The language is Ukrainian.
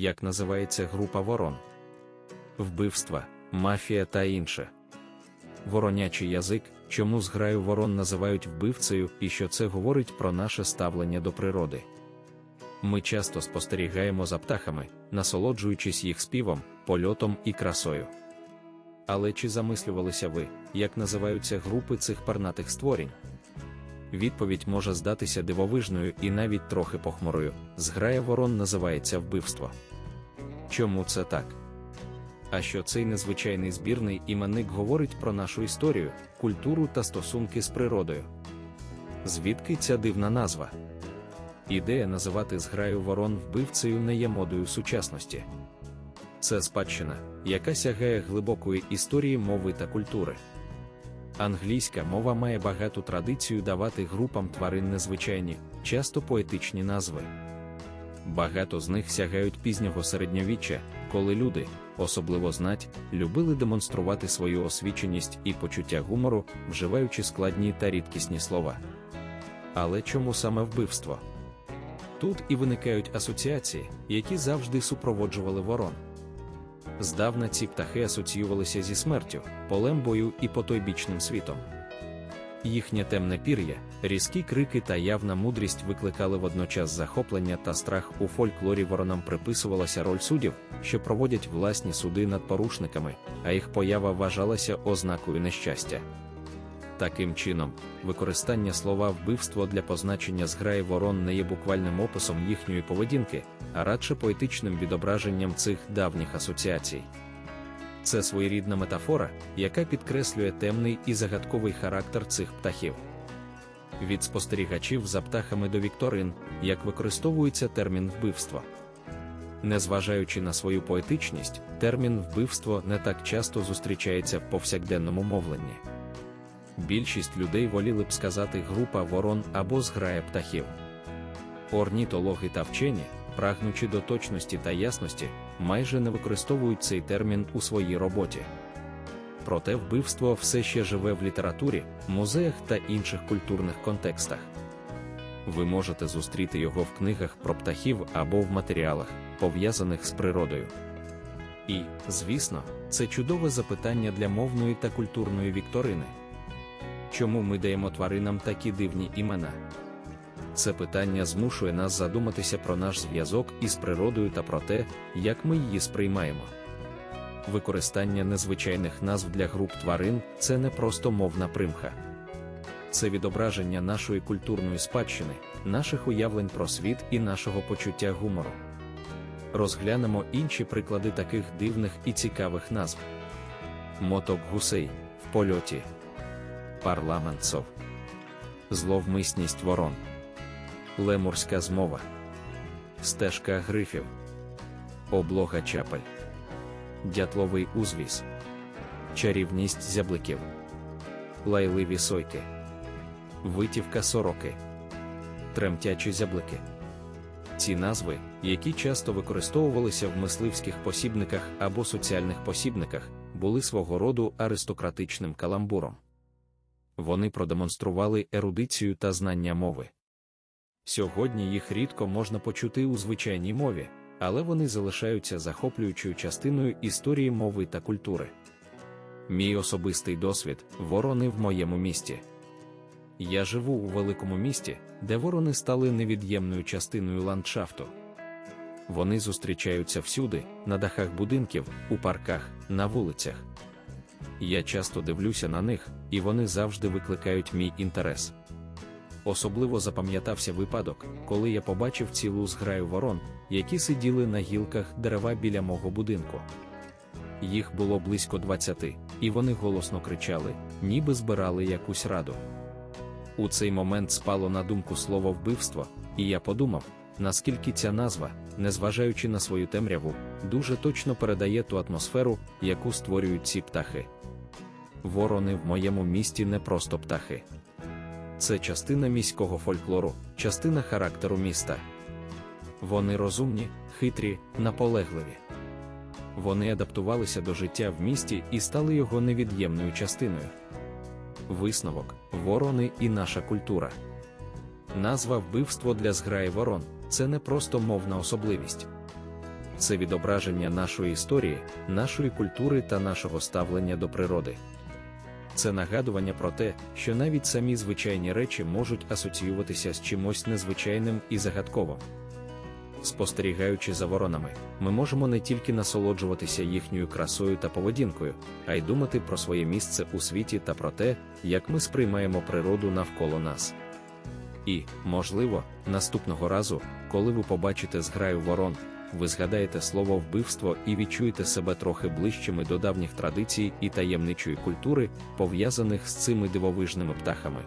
як називається група ворон. Вбивства, мафія та інше. Воронячий язик, чому зграю ворон називають вбивцею і що це говорить про наше ставлення до природи. Ми часто спостерігаємо за птахами, насолоджуючись їх співом, польотом і красою. Але чи замислювалися ви, як називаються групи цих парнатих створінь? Відповідь може здатися дивовижною і навіть трохи похмурою. Зграя ворон називається вбивство. Чому це так? А що цей незвичайний збірний іменник говорить про нашу історію, культуру та стосунки з природою? Звідки ця дивна назва? Ідея називати зграю ворон вбивцею не є модою сучасності. Це спадщина, яка сягає глибокої історії мови та культури. Англійська мова має багату традицію давати групам тварин незвичайні, часто поетичні назви. Багато з них сягають пізнього середньовіччя, коли люди, особливо знать, любили демонструвати свою освіченість і почуття гумору, вживаючи складні та рідкісні слова. Але чому саме вбивство? Тут і виникають асоціації, які завжди супроводжували ворон. Здавна ці птахи асоціювалися зі смертю, полем бою і потойбічним світом. Їхнє темне пір'я, різкі крики та явна мудрість викликали водночас захоплення та страх у фольклорі воронам приписувалася роль суддів, що проводять власні суди над порушниками, а їх поява вважалася ознакою нещастя. Таким чином, використання слова вбивство для позначення зграї ворон не є буквальним описом їхньої поведінки, а радше поетичним відображенням цих давніх асоціацій. Це своєрідна метафора, яка підкреслює темний і загадковий характер цих птахів. Від спостерігачів за птахами до вікторин, як використовується термін вбивство. Незважаючи на свою поетичність, термін вбивство не так часто зустрічається в повсякденному мовленні. Більшість людей воліли б сказати група ворон або зграя птахів. Орнітологи та вчені, прагнучи до точності та ясності, майже не використовують цей термін у своїй роботі. Проте вбивство все ще живе в літературі, музеях та інших культурних контекстах. Ви можете зустріти його в книгах про птахів або в матеріалах, пов'язаних з природою. І, звісно, це чудове запитання для мовної та культурної вікторини. Чому ми даємо тваринам такі дивні імена? Це питання змушує нас задуматися про наш зв'язок із природою та про те, як ми її сприймаємо. Використання незвичайних назв для груп тварин це не просто мовна примха. Це відображення нашої культурної спадщини, наших уявлень про світ і нашого почуття гумору. Розглянемо інші приклади таких дивних і цікавих назв: моток гусей в польоті, парламент сов, зловмисність ворон. Лемурська змова, стежка грифів, облога чапель, дятловий узвіз, чарівність зябликів, лайливі сойки, витівка сороки, тремтячі зяблики. Ці назви, які часто використовувалися в мисливських посібниках або соціальних посібниках, були свого роду аристократичним каламбуром. Вони продемонстрували ерудицію та знання мови. Сьогодні їх рідко можна почути у звичайній мові, але вони залишаються захоплюючою частиною історії мови та культури. Мій особистий досвід ворони в моєму місті. Я живу у великому місті, де ворони стали невід'ємною частиною ландшафту. Вони зустрічаються всюди, на дахах будинків, у парках, на вулицях. Я часто дивлюся на них, і вони завжди викликають мій інтерес. Особливо запам'ятався випадок, коли я побачив цілу зграю ворон, які сиділи на гілках дерева біля мого будинку. Їх було близько двадцяти, і вони голосно кричали, ніби збирали якусь раду. У цей момент спало на думку слово вбивство, і я подумав, наскільки ця назва, незважаючи на свою темряву, дуже точно передає ту атмосферу, яку створюють ці птахи. Ворони в моєму місті не просто птахи це частина міського фольклору, частина характеру міста. Вони розумні, хитрі, наполегливі. Вони адаптувалися до життя в місті і стали його невід'ємною частиною. Висновок, ворони і наша культура. Назва вбивство для зграї ворон це не просто мовна особливість. це відображення нашої історії, нашої культури та нашого ставлення до природи. Це нагадування про те, що навіть самі звичайні речі можуть асоціюватися з чимось незвичайним і загадковим. Спостерігаючи за воронами, ми можемо не тільки насолоджуватися їхньою красою та поведінкою, а й думати про своє місце у світі та про те, як ми сприймаємо природу навколо нас. І, можливо, наступного разу, коли ви побачите зграю ворон, ви згадаєте слово вбивство і відчуєте себе трохи ближчими до давніх традицій і таємничої культури, пов'язаних з цими дивовижними птахами.